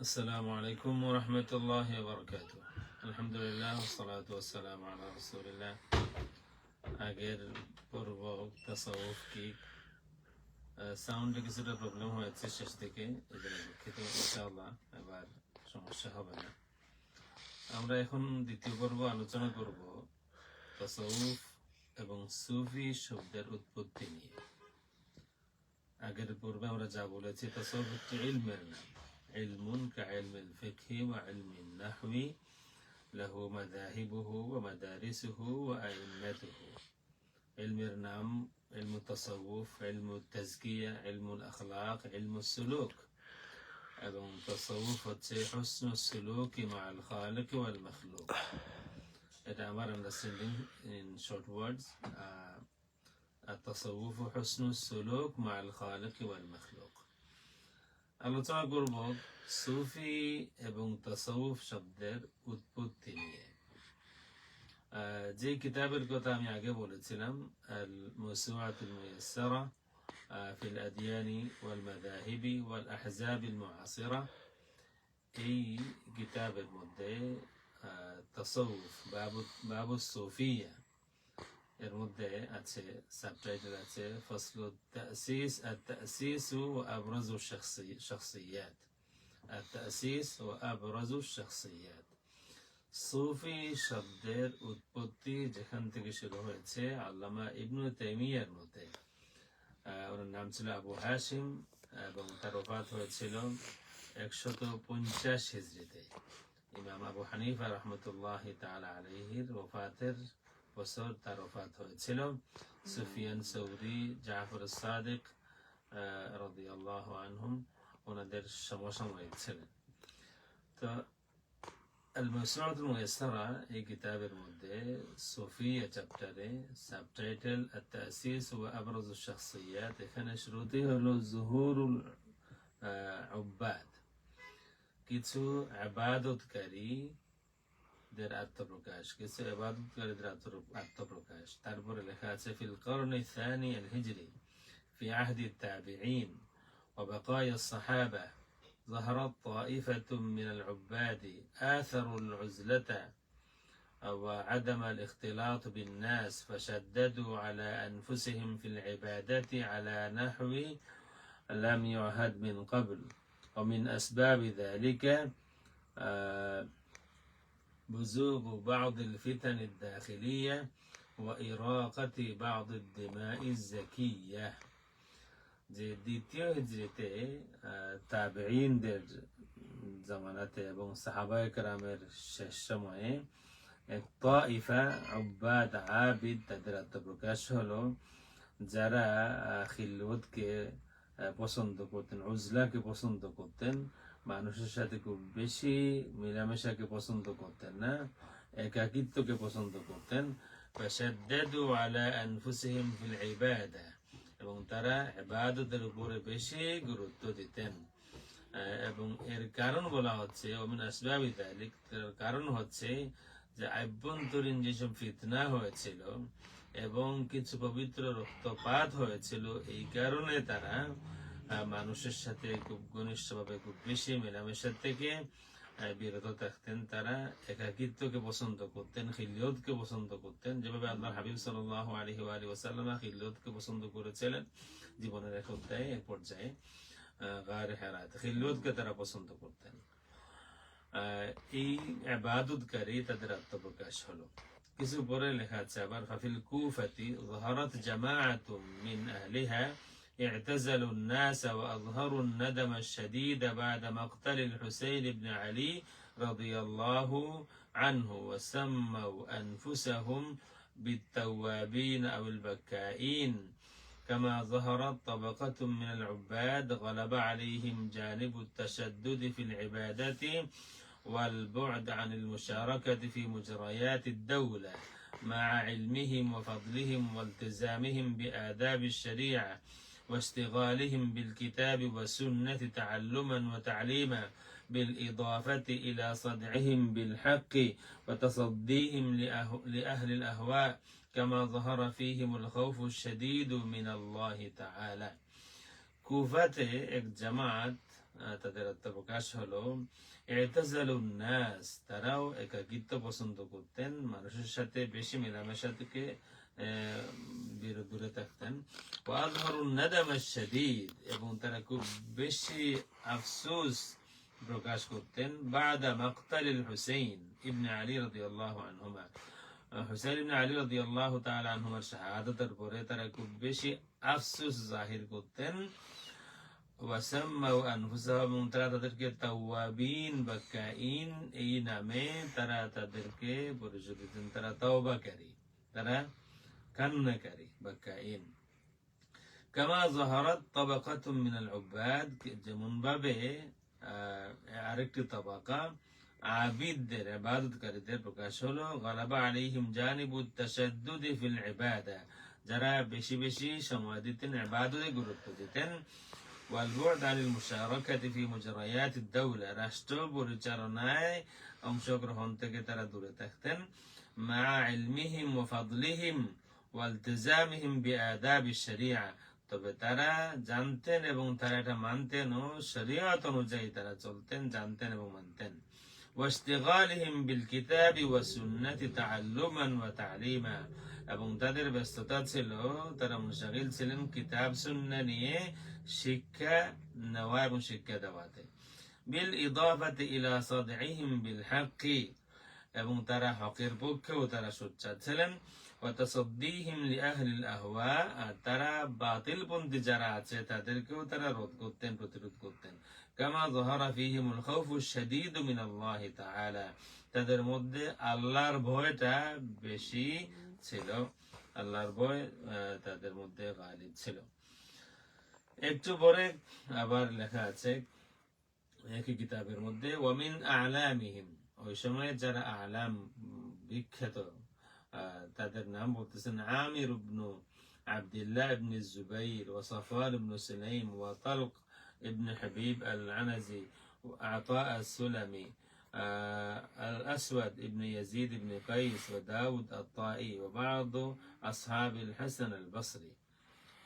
আসসালামু আলহামদুলিল্লাহ আগের পূর্ব কি? কিছুটা শেষ থেকে সমস্যা হবে না। আমরা এখন দ্বিতীয় পর্ব আলোচনা করব, তাসাউফ এবং সুফি শব্দের উৎপত্তি নিয়ে। আগের পূর্বে আমরা যা বলেছি, তাসাউফ হচ্ছে ইলমের নাম। علم كعلم الفقه وعلم النحو له مذاهبه ومدارسه وأئمته علم النام علم التصوف علم التزكية علم الأخلاق علم السلوك এবং তসৌফ হচ্ছে হুসন সুলুক মাল খালিক ওয়াল মখলুক এটা আমার আন্ডারস্ট্যান্ডিং ইন শর্ট ওয়ার্ডস التصوف حسن السلوك مع الخالق والمخلوق আলোচনা করব সুফি এবং তাসাউফ শব্দের উৎপত্তি নিয়ে আহ, যে কিতাবের কথা আমি আগে বলেছিলাম আল মুসুআতুল মুয়াসসারা আহ, ফিল আদিয়ানি ওয়াল মাযাহিবি ওয়াল আহজাব আল মুআসিরা এই কিতাবের মধ্যে আহ, তাসাউফ বাবু বাবু সুফিয়া এর মধ্যে আছে সাবটাইটেল আছে ফসল তাসিস التأسيس وأبرز الشخصي شخصيات التأسيس وأبرز الشخصيات সুফি শব্দের উৎপত্তি যেখান থেকে শুরু হয়েছে আল্লামা ইবনু তাইমিয়ার মতে আহ, ওনার নাম ছিল আবু হাসিম এবং তার ওফাত হয়েছিল একশত পঞ্চাশ হিজড়িতে ইমাম আবু হানিফা রহমতুল্লাহ তাআলা আলাইহির ওফাতের বছর তার ওফাত হয়েছিল সুফিয়ান সৌরি জাফর সাদিক রাদিয়াল্লাহ আনহুম ওনাদের সমসাময়িক ছিলেন তো المسرعة الميسرة এই কিতাবের মধ্যে সোফিয়া চ্যাপ্টারে সাবটাইটেল التأسيس وأبرز الشخصيات এখানে শুরুতেই হলো জুহুরুল উব্বাদ কিছু আবাদতকারী দের আত্মপ্রকাশ কিছু এবাদতকারীদের আত্ম- আত্মপ্রকাশ তারপরে লেখা আছে ফিল কর্ণ الثاني الهجري في عهد التابعين وبقايا الصحابة ظهرت طائفة من العباد آثروا العزلة وعدم الاختلاط بالناس فشددوا على أنفسهم في العبادة على نحو لم يعهد من قبل ومن أسباب ذلك آه، بزوغ بعض الفتن الداخلية وإراقة بعض الدماء الزكية যে দ্বিতীয় হিজরিতে তাবেইনদের জামানাতে এবং সাহাবায়ে কেরামের শেষ সময়ে এক তাইফা উব্বাদ আবিদ তাদের আত্মপ্রকাশ হলো যারা আহ, খিলওয়াতকে আহ, পছন্দ করতেন উজলাকে পছন্দ করতেন মানুষের সাথে খুব বেশি মিলামেশাকে পছন্দ করতেন না, একাকিত্বকে পছন্দ করতেন। এবং তারা এবাদতের উপরে বেশি গুরুত্ব দিতেন। এবং এর কারণ বলা হচ্ছে কারণ হচ্ছে যে আভ্যন্তরীণ যেসব ফিতনা হয়েছিল এবং কিছু পবিত্র রক্তপাত হয়েছিল, এই কারণে তারা মানুষের সাথে খুব ঘনিষ্ঠভাবে খুব বেশি মেলামেশার থেকে বিরত থাকতেন তারা, একাকিত্বকে পছন্দ করতেন, খিল্লিয়তকে পছন্দ করতেন। যেভাবে আল্লাহ হাবিব সাল্লাহ আলহি আলী ওসাল্লামা খিল্লিয়তকে পছন্দ করেছিলেন জীবনের এক অধ্যায়ে, এক পর্যায়ে গার হেরাত। খিল্লিয়তকে তারা পছন্দ করতেন। এই আবাদতকারী তাদের আত্মপ্রকাশ হলো। কিছু পরে লেখা আছে, আবার ফাফিল কুফাতি জহারত জামাআতুম মিন আহলিহা اعتزلوا الناس وأظهروا الندم الشديد بعد مقتل الحسين بن علي رضي الله عنه وسموا أنفسهم بالتوابين أو البكائين. كما ظهرت طبقة من العباد غلب عليهم جانب التشدد في العبادة والبعد عن المشاركة في مجريات الدولة مع علمهم وفضلهم والتزامهم بآداب الشريعة. واشتغالهم بالكتاب والسنة تعلما وتعليما بالإضافة إلى صدعهم بالحق وتصديهم لأه- لأهل الأهواء كما ظهر فيهم الخوف الشديد من الله تعالى কুফাতে এক জামাত আহ, তাদের আত্মপ্রকাশ হলো এতাজালুন নাস তারাও একাকিত্ব পছন্দ করতেন মানুষের সাথে বেশি মেলামেশা থেকে আহ, বির- দূরে থাকতেন ওয়াজহারুন নাদাম শাদীদ এবং তারা খুব বেশি আফসোস প্রকাশ করতেন বাদা মাকতালিল হুসাইন ইবনে আলী রাদিয়াল্লাহু আনহুমা হুসাইন ইবনে আলী রাদিয়াল্লাহু তাআলা আনহুমার শাহাদাতের পরে তারা খুব বেশি আফসোস জাহির করতেন ওয়াসাম্মাউ আনফুসাহুম এবং তারা তাদেরকে তাওয়াবিন বা কাইন এই নামে তারা তাদেরকে পরিচয় দিতেন তারা তাওবাকারী তারা কান্নাকারী বা কাইন কামা জহারাত তাবাকাতুম মিনাল উবাদ যেমন ভাবে আহ, আরেকটি তাবাকা আবিদদের ইবাদতকারীদের প্রকাশ হলো গালাবা আলাইহিম জানিবুত তাশাদ্দুদি ফিল ইবাদা যারা বেশি বেশি সময় দিতেন ইবাদতে গুরুত্ব দিতেন والبعد عن المشاركة في مجريات الدولة রাষ্ট্র পরিচালনায় অংশগ্রহণ থেকে তারা দূরে থাকতেন مع علمهم وفضلهم ওয়ালতেজামিহিম বিআদাবি শরিয়া তবে তারা জানতেন এবং তারা এটা মানতেন ও শরিয়ত অনুযায়ী তারা চলতেন জানতেন এবং মানতেন ওয়াশতিগালিহিম বিল কিতাবি ওয়া সুন্নতি তাআল্লুমান ওয়া তা'লিমা এবং তাদের ব্যস্ততা ছিল তারা মুশাগিল ছিলেন কিতাব সুন্নাহ নিয়ে শিক্ষা নেওয়া এবং শিক্ষা দেওয়াতে বিল ইদাফাতি ইলা সাদঈহিম বিল হাক্কি এবং তারা হকের পক্ষেও তারা সোচ্চার ছিলেন তারা বাতিলপন্থী যারা আছে, তাদেরকেও তারা রোধ করতেন, প্রতিরোধ করতেন। কামা যহারা ফিহিমুল খাউফু শাদীদু তাদের মধ্যে আল্লাহর ভয়টা বেশি ছিল। আল্লাহর ভয় তাদের মধ্যে গালিব ছিল। একটু পরে আবার লেখা আছে একই কিতাবের মধ্যে ওয়ামিন আলামিহিম, ওই সময় যারা আলাম বিখ্যাত তাদের নাম বলতেছেন আমির ইবনু আব্দুল্লাহ ইবনে জুবাইর وصفوان بن سليم وطلق ابن حبيب العنزي وعطاء السلمي آه، الأسود ابن يزيد بن قيس وداود الطائي وبعض أصحاب الحسن البصري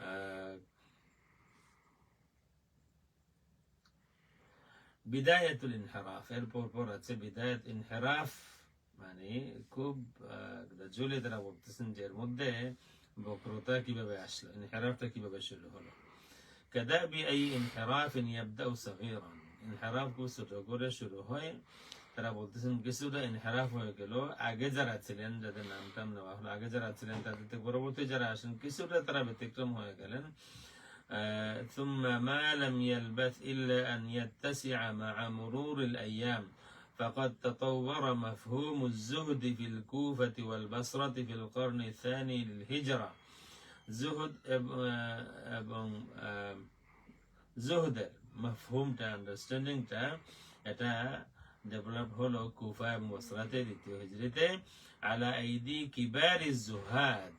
آه، বিদায়াতুল ইনহারাফ এরপর পর আছে বিদায়াত ইনহারাফ মানে খুব গ্রাজুয়ালি তারা বলতেছেন যে এর মধ্যে বক্রতা কিভাবে আসলো ইনহারাফটা কিভাবে শুরু হলো كدأب أي انحراف يبدأ صغيرا انحراف খুব ছোট করে শুরু হয় তারা বলতেছেন কিছুটা ইনহারাফ হয়ে গেল আগে যারা ছিলেন যাদের নাম টাম নেওয়া হলো আগে যারা ছিলেন তাদের থেকে পরবর্তী যারা আসেন কিছুটা তারা ব্যতিক্রম হয়ে গেলেন آه، ثم ما لم يلبث إلا أن يتسع مع مرور الأيام فقد تطور مفهوم الزهد في الكوفة والبصرة في القرن الثاني للهجرة زهد এব- আহ, এবং আহ, জুহদের মফহুমটা আন্ডারস্ট্যান্ডিংটা এটা ডেভেলপ হলো কুফা এবং বসরাতে দ্বিতীয় হিজরিতে আলা আইদি কিবারি জুহাদ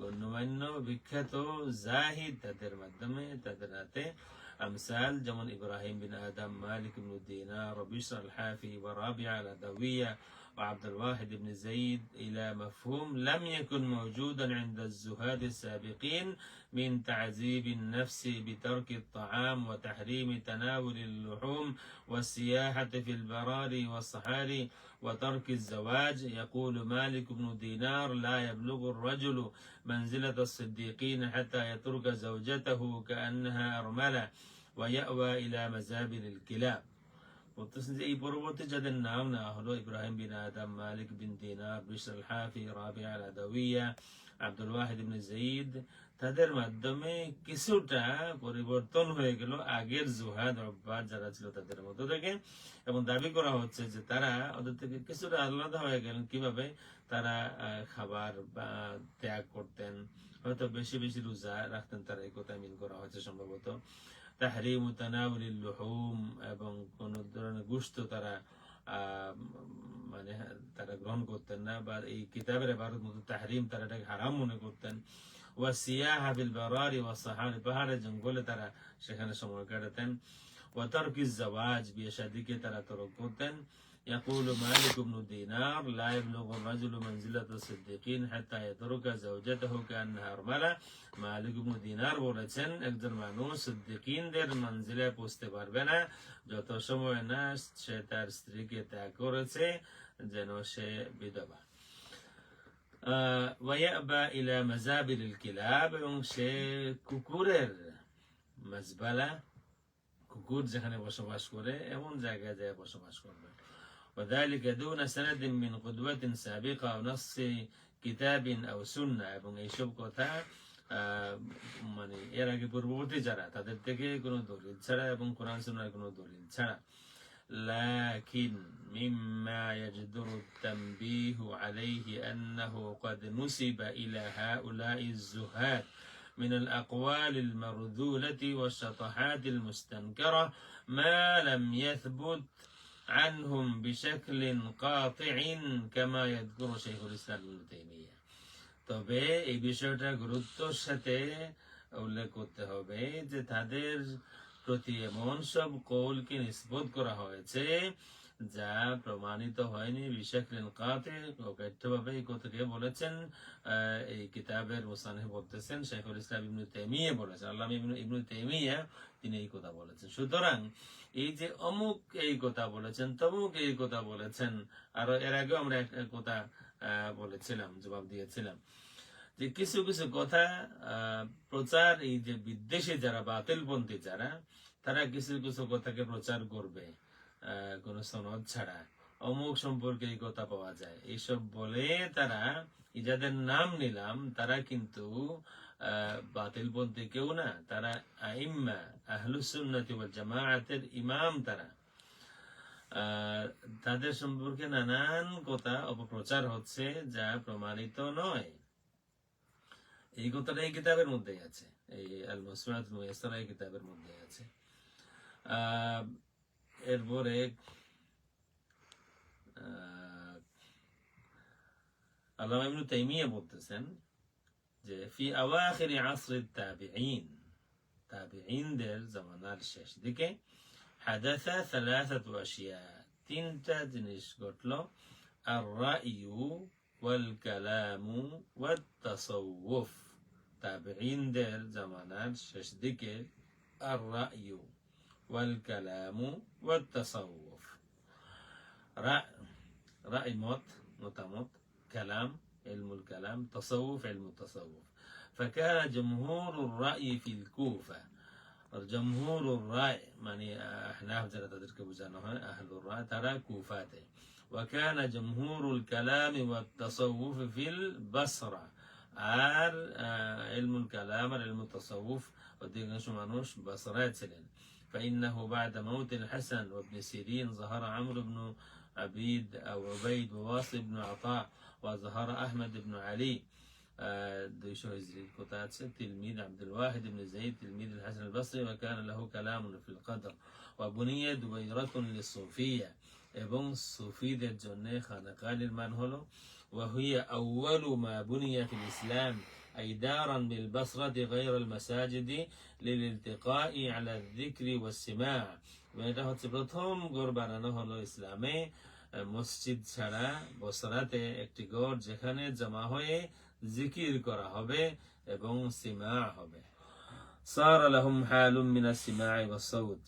গণ্যমান্য বিখ্যাত জাহিদ তাদের মাধ্যমে তাদের হাতে আমসাল যেমন ইব্রাহিম বিন আদম মালিক بن دينار وبشر الحافي ورابعة الأدوية وعبد الواحد بن زيد إلى مفهوم لم يكن موجودا عند الزهاد السابقين من تعذيب النفس بترك الطعام وتحريم تناول اللحوم والسياحة في البراري والصحاري وترك الزواج. يقول مالك بن دينار لا يبلغ الرجل منزلة الصديقين حتى يترك زوجته كأنها أرملة ويأوى إلى مزابل الكلاب. বলতেছেন যে, এই পরবর্তী যাদের নাম হলো, ইব্রাহিম বিন আদম, মালিক বিন দিনার হাফি রাবিয়া আল আব্দুল ওয়াহিদ জাইদ তাদের মাধ্যমে কিছুটা পরিবর্তন হয়ে গেল আগের জুহাদ অব্বাদ যারা ছিল তাদের মধ্য থেকে। এবং দাবি করা হচ্ছে যে, তারা ওদের থেকে কিছুটা আলাদা হয়ে গেলেন। কীভাবে? তারা খাবার, বা, ত্যাগ করতেন। হয়তো বেশি বেশি রোজা রাখতেন, তারা এই কথা মিন করা হচ্ছে সম্ভবত। তাহরিম তানাউলিল লুহুম এবং কোন ধরনের গুস্ত তারা মানে তারা গ্রহণ করতেন না বা এই কিতাবের ভারত মতো তাহরিম তারা এটাকে হারাম মনে করতেন। ওয়া সিয়া হাবিল বারারি ওয়া সাহারি পাহাড়ে জঙ্গলে তারা সেখানে সময় কাটাতেন। ওয়াতারকি জাওয়াজ, বিয়ে শাদিকে তারা তরক করতেন। يقول مالك بن دينار لا يبلغ الرجل منزلة الصديقين حتى يترك زوجته كأنها أرملة মালিক ইবনু দিনার বলেছেন একজন মানুষ সিদ্দিকিনদের মঞ্জিলে পৌঁছতে পারবে না যত সময় না সে তার স্ত্রীকে ত্যাগ করেছে যেন সে বিধবা আহ, ওয়াইয়াবা ইলা মাজাবিল কিলাব এবং সে কুকুরের মাজবালা কুকুর যেখানে বসবাস করে এমন জায়গায় যায় বসবাস করবে وذلك دون سند من قدوة سابقة أو نص কিতাব أو سنة এবং এইসব কথা আহ, মানে এর আগে পূর্ববর্তী যারা তাদের থেকে কোনো দলিল ছাড়া এবং কোরআন সুন্নাহর কোনো দলিল ছাড়া لكن مما يجدر التنبيه عليه أنه قد نسب إلى هؤلاء الزهاد من الأقوال المرذولة والشطحات المستنكرة ما لم يثبت আনহুম বিশাকলিন কাতিইন কামা ইয়াদকুরু শাইখুল ইসলাম ইবনে তাইমিয়া। তবে এই বিষয়টা গুরুত্বর সাথে উল্লেখ করতে হবে যে তাদের প্রতি এমন সব কৌলকে নিষ্পত করা হয়েছে যা প্রমাণিত হয়নি বিশাকলিন কাতে অব্যর্থভাবে এই কথাকে বলেছেন এই কিতাবের মোসানে বলতেছেন শেখুল ইসলাম ইবনু তেমিয়ে বলেছেন আল্লাহ ইবনু ইবনু তেমিয়া তিনি এই কথা বলেছেন। সুতরাং এই যে অমুক এই কথা বলেছেন, তমুক এই কথা বলেছেন, আর এর আগেও আমরা একটা কথা বলেছিলাম, জবাব দিয়েছিলাম যে কিছু কিছু কথা প্রচার, এই যে বিদ্বেষী যারা বাতিলপন্থী যারা, তারা কিছু কিছু কথাকে প্রচার করবে। কোনো সনদ ছাড়া। অমুক সম্পর্কে এই কথা পাওয়া যায়। এইসব বলে তারা যাদের নাম নিলাম। তারা কিন্তু আহ, বাতিলপন্থী কেউ না। তারা আইম্মা আহলুসুন্নতি ওয়াল জামাআতের ইমাম তারা। তাদের সম্পর্কে নানান কথা অপপ্রচার হচ্ছে যা প্রমাণিত নয়। এই কথাটা এই কিতাবের মধ্যেই আছে। এই আল মুসমাত মুয়াসসারা এই কিতাবের মধ্যে আছে। আহ, এরপরে আহ, আল্লামা ইবনু তাইমিয়া বলতেছেন যে ফি আওয়াখির আসর তাবিঈন তাবিঈনদের জামানার শেষ দিকে হাদাসা সালাসাতু আশিয়া তিনটা জিনিস ঘটলো আর রাইয়ু ওয়াল কালামু ওয়াত তাসাউফ তাবিঈনদের জামানার শেষ দিকে আর রাইয়ু ওয়াল কালামু ওয়াত তাসাউফ রাই মত মতামত كلام علم الكلام تصوف علم التصوف فكان جمهور الرأي في الكوفة جمهور الرأي يعني أحناف جرى تدرك بجانها أهل الرأي ترى كوفاته وكان جمهور الكلام والتصوف في البصرة আর علم الكلام علم التصوف ودينش مانوش بصرات سلين فإنه بعد موت الحسن وابن سيرين ظهر عمرو بن عبيد أو عبيد وواصل بن عطاء وظهر أحمد بن علي آه، دويشو هزري كوتاتس تلميذ عبد الواحد بن زيد تلميذ الحسن البصري وكان له كلام في القدر وبني دويرة للصوفية এবং সুফিদের জন্য খানাকা নির্মাণ হলো وهي أول ما بني في الإسلام أي دارا بالبصرة غير المساجد للالتقاء على الذكر والسماع এটা হচ্ছে প্রথম গড় বানানো হলো ইসলামে আহ, মসজিদ ছাড়া বসরাতে একটি গড় যেখানে জমা হয়ে জিকির করা হবে এবং সিমা হবে صار لهم حال من السماع والصوت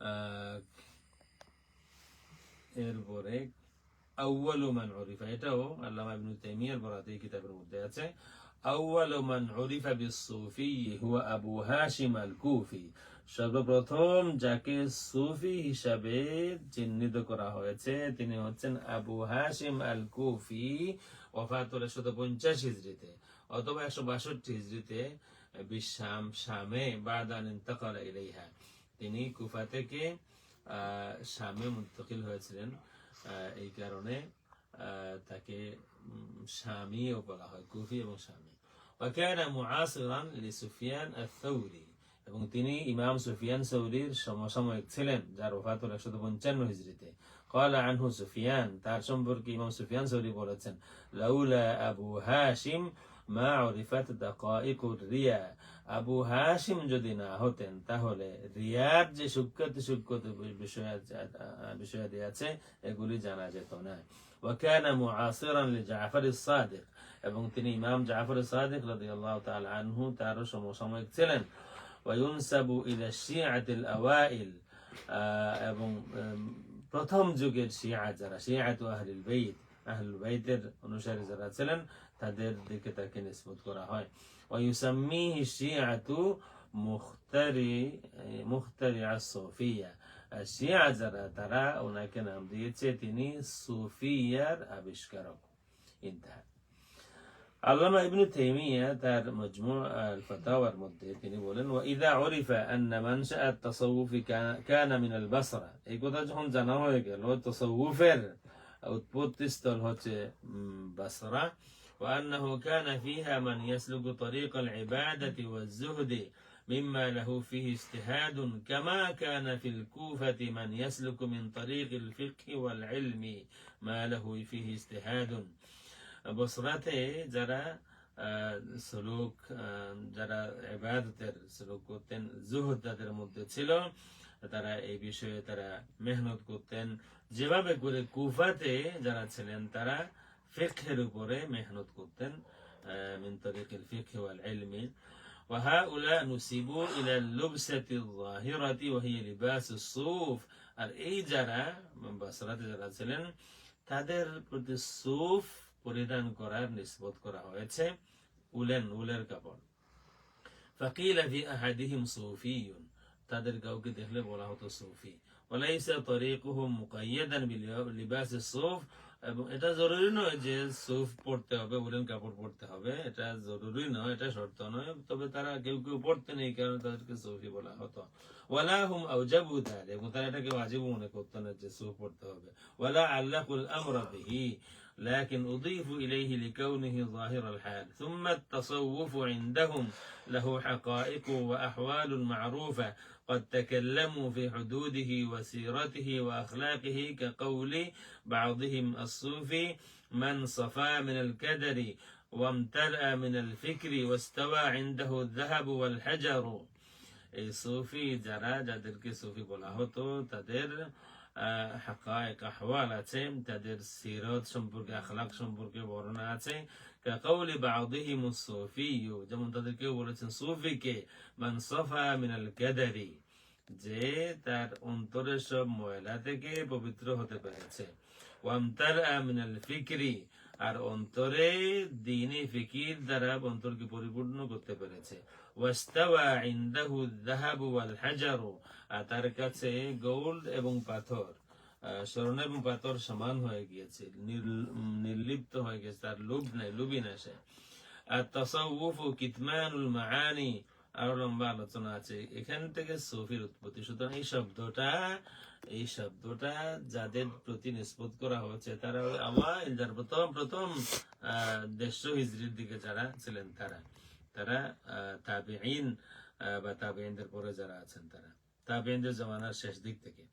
আহ, এরপরে এটাও আবু আল কুফি সর্বপ্রথম যাকে সুফি হিসাবে চিহ্নিত করা হয়েছে তিনি হচ্ছেন আবু হাশিম আল কুফি ওফাতুল একশত পঞ্চাশ হিজড়িতে অথবা একশো বাষট্টি হিজড়িতে বিশ্বাম শামে বাদান তিনি কুফা থেকে আহ, শামে মুন্তকিল হয়েছিলেন। এই কারণে আহ, তাকে উম, শামিও বলা হয় কুফি এবং শামি وكان معاصرا لسفيان الثوري এবং তিনি ইমাম সুফিয়ান সৌরির সমসাময়িক ছিলেন যার ওফাতুল একশত পঞ্চান্ন হিজড়িতে قال عنه سفيان তার সম্পর্কে ইমাম সুফিয়ান সৌরি বলেছেন লাউলা আবু হাশিম মা عرفت دقائق الرياء আবু হাসিম যদি না হতেন, তাহলে রিয়ার যে সুখ্যাতি বিষয় বিষয়াদি আছে, এগুলি জানা যেত না। এবং তিনি ইমাম জাফর সাদিক আনহু তার সমসাময়িক ছিলেন। এবং প্রথম যুগের শিয়া যারা, শিয়াতু আহলিল أهل بيتر أنشار زرادسلن تدير ديك تاكين اسمت كورا هاي. ويسميه الشيعة مختري مختري الصوفية. الشيعة زرا ترى هناك نام ديتيني صوفية أبشكرك انتهى. علامة ابن تيمية تار مجموع الفتاوى المدتين يقولون وإذا عرف أن منشأ التصوف كان من البصرة. يقول تجهن جنوه يقول التصوفر. উৎপত্তি স্থল হচ্ছে উম, বাসরা وأنه كان فيها من يسلك طريق العبادة والزهد مما له فيه اجتهاد كما كان في الكوفة من يسلك من طريق الفقه والعلم ما له فيه اجتهاد বসরাতে যারা আহ, সুলুক আহ, যারা এবাদতের সুলুক করতেন জুহুদ তাদের মধ্যে ছিল তারা এই বিষয়ে তারা মেহনত করতেন যেভাবে করে কুফাতে যারা ছিলেন তারা ফিকহের উপরে মেহনত করতেন আহ, মিন তরিকিল ফিকহ ওয়াল ইলমি وهؤلاء نسبوا إلى اللبسة الظاهرة وهي لباس الصوف আর এই যারা বাসরাতে যারা ছিলেন তাদের প্রতি সুফ পরিধান করার নিষ্পত করা হয়েছে উলেন উলের কাপড় فقيل في أحدهم صوفي তাদের কাউকে দেখলে বলা হতো সুফি وليس طريقهم مقيدا بلباس الصوف এবং এটা জরুরি নয় যে সুফ পড়তে হবে উলেন কাপড় পড়তে হবে এটা জরুরি নয় এটা শর্ত নয় তবে তারা কেউ কেউ পড়তে নেই কারণ তাদেরকে সুফি বলা হতো ওয়ালা হুম আউজাবু তাহলে এবং তারা এটাকে ওয়াজিব মনে করতো না যে সুফ পড়তে হবে ওয়ালা আল্লাহুল আমরা বিহি لكن أضيف إليه لكونه ظاهر الحال ثم التصوف عندهم له حقائق وأحوال معروفة قد تكلموا في حدوده وسيرته وأخلاقه كقول بعضهم الصوفي من صفى من الكدر وامتلأ من الفكر واستوى عنده الذهب والحجر এই সুফি যারা যাদেরকে সুফি বলা হতো তাদের হাকায়ক আহওয়াল আছে তাদের সিরত সম্পর্কে আখলাক সম্পর্কে বর্ণনা আছে কাকাউলি বাউদিহিম সুফি যেমন তাদের কেউ বলেছেন, সুফিকে মান সফা মিনাল কাদারি যে তার অন্তরের সব ময়লা থেকে পবিত্র হতে পেরেছে। ওয়ামতার মিনাল ফিকরি আর অন্তরে দিনে ফিকির দ্বারা অন্তরকে পরিপূর্ণ করতে পেরেছে। ওয়াস্তাওয়া ইনদাহু যাহাবু ওয়াল হাজারু আর তার কাছে গোল্ড এবং পাথর। স্বর্ণ এবং সমান হয়ে গিয়েছে নির্লিপ্ত হয়ে গেছে তার লোভ নাই, লোভী না সে। আর তসাউফ ও কিতমানুল মাআনি, আরও লম্বা আলোচনা আছে, এখান থেকে সফির উৎপত্তি। সুতরাং এই শব্দটা এই শব্দটা যাদের প্রতি নিষ্পত করা হচ্ছে তারা আমার প্রথম প্রথম দেড়শো হিজড়ির দিকে যারা ছিলেন তারা তারা তাবিঈন বা তাবিঈনদের পরে যারা আছেন তারা, তাবিঈনদের জমানার শেষ দিক থেকে।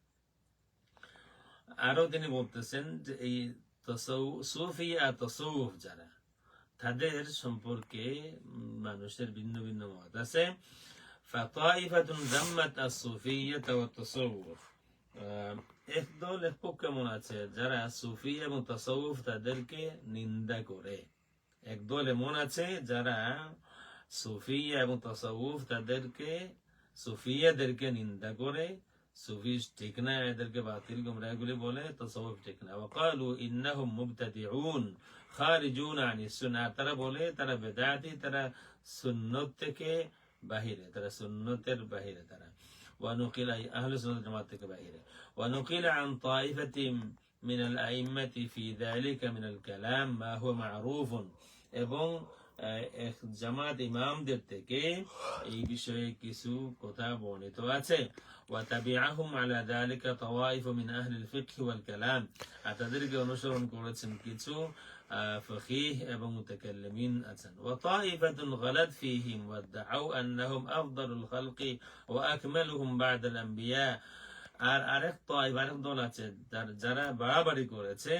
আরও তিনি বলতেছেন যে এই সুফি আর তসৌফ যারা, তাদের সম্পর্কে মানুষের ভিন্ন ভিন্ন মত আছে। আছে যারা এবং তাদেরকে নিন্দা করে। এমন আছে যারা সুফিয়া এবং তাসাউফ তাদেরকে, সুফিয়াদেরকে নিন্দা করে। সুফি ঠিক না এদেরকে বাতিল গুমরাহগুলি বলে তসৌফ ঠিক না وقالوا انهم مبتدعون খারিজুন আনি সুন্নাহ তারা বলে তারা বেদাতি তারা সুন্নত থেকে বাহিরে তারা সুন্নতের বাহিরে তারা ونقل أي أهل السنة والجماعة থেকে বাহিরে ونقل عن طائفة من الأئمة في ذلك من الكلام ما هو معروف এবং আহ, এক জামাত ইমামদের থেকে এই বিষয়ে কিছু কথা বর্ণিত আছে وتبعهم على ذلك طوائف من أهل الفقه والكلام আর তাদেরকে অনুসরণ করেছেন কিছু فقيه এবং متكلمين আছেন وطائفة غلت فيهم وادعوا أنهم أفضل الخلق وأكملهم بعد الأنبياء আর আরেক তয় আরেক দল আছে যার- যারা বাড়াবাড়ি করেছে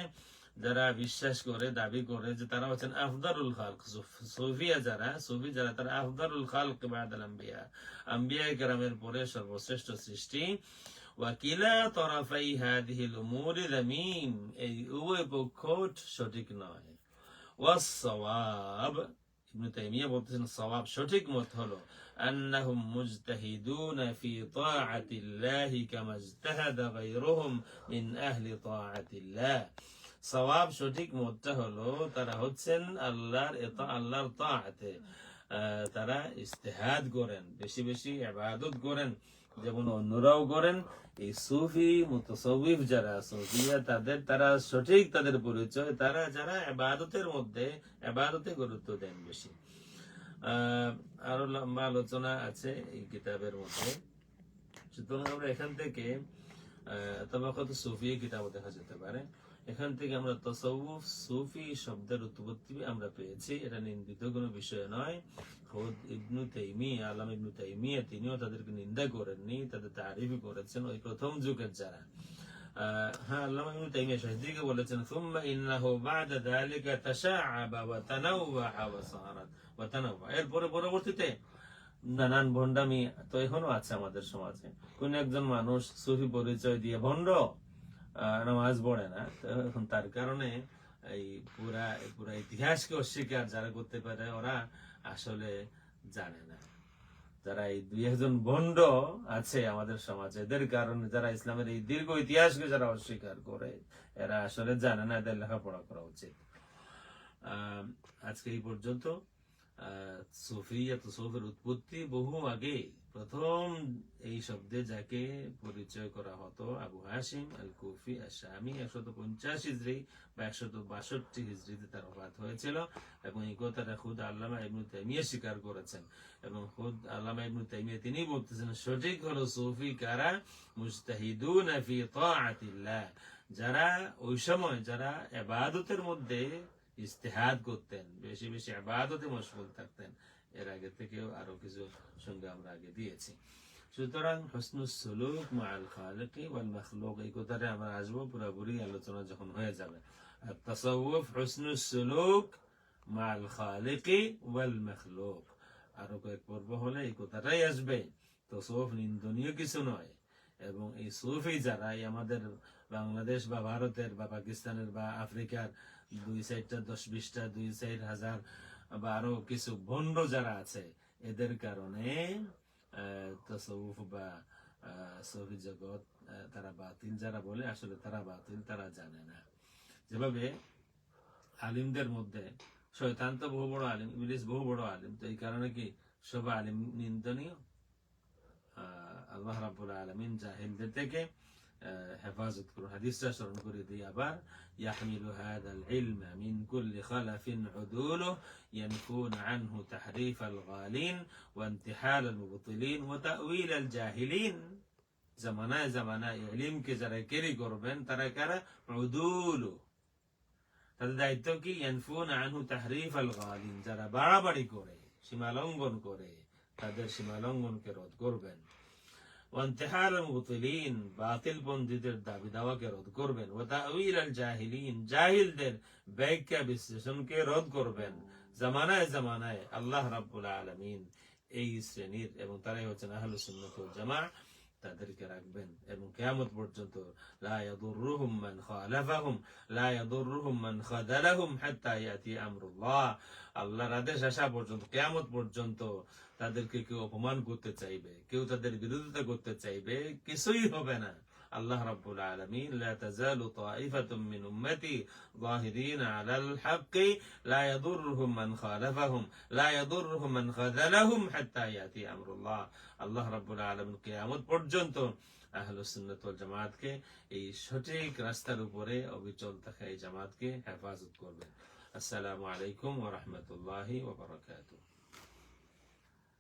যারা বিশ্বাস করে দাবি করে যে তারা হচ্ছেন আফদারুল খালক সুফিয়া যারা সুফি যারা তারা আফদারুল খালক বাদাল আম্বিয়া আম্বিয়া কেরামের পরে সর্বশ্রেষ্ঠ সৃষ্টি ওয়াকিলা তরাফাই হাদিহিল উমুরি যামিম এই উভয় পক্ষ সঠিক নয় ওয়াসসাওয়াব ইবনে তাইমিয়া বলতেছেন সওয়াব সঠিক মত হলো أنهم مجتهدون في طاعة الله كما اجتهد غيرهم من أهل طاعة الله সওয়াব সঠিক মতটা হলো তারা হচ্ছেন আল্লাহর আল্লাহর তাআতে। তারা ইস্তেহাদ করেন, বেশি বেশি ইবাদত করেন, যেমন অন্যরাও করেন। এই সুফি যারা, সুফিয়া তাদের, তারা সঠিক তাদের পরিচয়, তারা যারা মধ্যে, ইবাদতে গুরুত্ব দেন বেশি। আরও লম্বা আলোচনা আছে এই কিতাবের মধ্যে। সুতরাং আমরা এখান থেকে তবাকত সুফি কিতাব দেখা যেতে পারে। এখান থেকে আমরা তসৌফ সুফি শব্দের উৎপত্তি আমরা পেয়েছি। এটা নিন্দিত কোনো বিষয় নয়। খোদ ইবনু ইবনু তিনিও তাদেরকে নিন্দা করেননি, তাদের তারিফ করেছেন ওই প্রথম যুগের যারা। হ্যাঁ ইবনু বলেছেন বা'দা এরপরে পরবর্তীতে নানান ভণ্ডামি তো এখনও আছে আমাদের সমাজে। কোন একজন মানুষ সুফি পরিচয় দিয়ে ভণ্ড নামাজ পড়ে না। তো তার কারণে এই পুরা পুরা ইতিহাসকে অস্বীকার যারা করতে পারে, ওরা আসলে জানে না। যারা এই দুই একজন ভণ্ড আছে আমাদের সমাজে, এদের কারণে যারা ইসলামের এই দীর্ঘ ইতিহাসকে যারা অস্বীকার করে, এরা আসলে জানে না, এদের লেখাপড়া করা উচিত। আজকে এই পর্যন্ত সুফিয়া তুসফের উৎপত্তি বহু আগে প্রথম এই শব্দে যাকে পরিচয় করা হতো আবু হাসিম আল কুফি আসামি একশত পঞ্চাশ হিজড়ি বা একশত বাষট্টি হিজড়িতে তার অবাদ হয়েছিল এবং এই কথাটা খুদ আল্লামা ইবনু তাইমিয়া স্বীকার করেছেন এবং খুদ আল্লামা ইবনু তাইমিয়া তিনি বলতেছেন, সঠিক হলো সুফি কারা? মুস্তাহিদুন ফি তাআতিল্লাহ। যারা ওই সময় যারা এবাদতের মধ্যে ইস্তেহাদ করতেন, বেশি বেশি আবাদতে মশগুল থাকতেন। এর আগে থেকেও আরও কিছু সঙ্গে আমরা আগে দিয়েছি। সুতরাং হসনুস সুলুক মাল খালিকি ওয়াল মাখলুক, এই কথাটা আমরা আসব, পুরোপুরি আলোচনা যখন হয়ে যাবে। আর ওয়াল মাখলুক। আরও কয়েক পর্ব হলে এই কথাটাই আসবে। তসৌফ নিন্দনীয় কিছু নয়, এবং এই সুফি যারা আমাদের বাংলাদেশ বা ভারতের বা পাকিস্তানের বা আফ্রিকার দুই সাইডটা দশ বিশটা, দুই সাইড হাজার বা আরও কিছু ভণ্ড যারা আছে, এদের কারণে বা জগৎ তারা বাতিল, যারা বলে আসলে তারা বাতিল, তারা জানে না। যেভাবে আলিমদের মধ্যে, শয়তান তো বহু বড় আলিম ইংলিশ বহু বড় আলিম, তো এই কারণে কি সব আলিম নিন্দনীয়? আল্লাহ রাবুল আলমিন জাহিলদের থেকে আহ, হেফাজত করুন হাদিসটা স্মরণ করে দিই আবার يحمل هذا العلم من كل خلف عدوله ينفون عنه تحريف الغالين وانتحال المبطلين وتأويل الجاهلين زمانه زمانه علم কে যারা কেরি করবেন তারা কারা উদুলু তাদের দায়িত্ব কি ইয়ানফুন আনহু তাহরিফ আল গালিন যারা বাড়াবাড়ি করে সীমালঙ্ঘন করে তাদের সীমালঙ্ঘনকে রোধ করবেন ওয়ান্তেহাল মুবতিলিন বাতিল পন্থীদের দাবি দাওয়াকে রদ করবেন ও তাউইল আল জাহিলিন জাহিলদের ব্যাখ্যা বিশ্লেষণকে রদ করবেন জামানায় জামানায় আল্লাহ রাব্বুল আলামিন এই শ্রেণির এবং তারাই হচ্ছেন আহলুস জামা তাদেরকে রাখবেন এবং কিয়ামত পর্যন্ত আল্লাহর আদেশ আসা পর্যন্ত, কেয়ামত পর্যন্ত তাদেরকে কেউ অপমান করতে চাইবে, কেউ তাদের বিরোধিতা করতে চাইবে, কিছুই হবে না। الله رب العالمين لا تزال طائفة من أمتي ظاهرين على الحق لا يضرهم من خالفهم لا يضرهم من خذلهم حتى يأتي أمر الله. الله رب العالمين قيامة برجنت أهل السنة والجماعات كي এই সঠিক রাস্তার উপরে অবিচল থাকা এই জামাতকে হেফাজত করবে আসসালামু আলাইকুম ওরহমতুল্লাহি ওবরাকাতুহ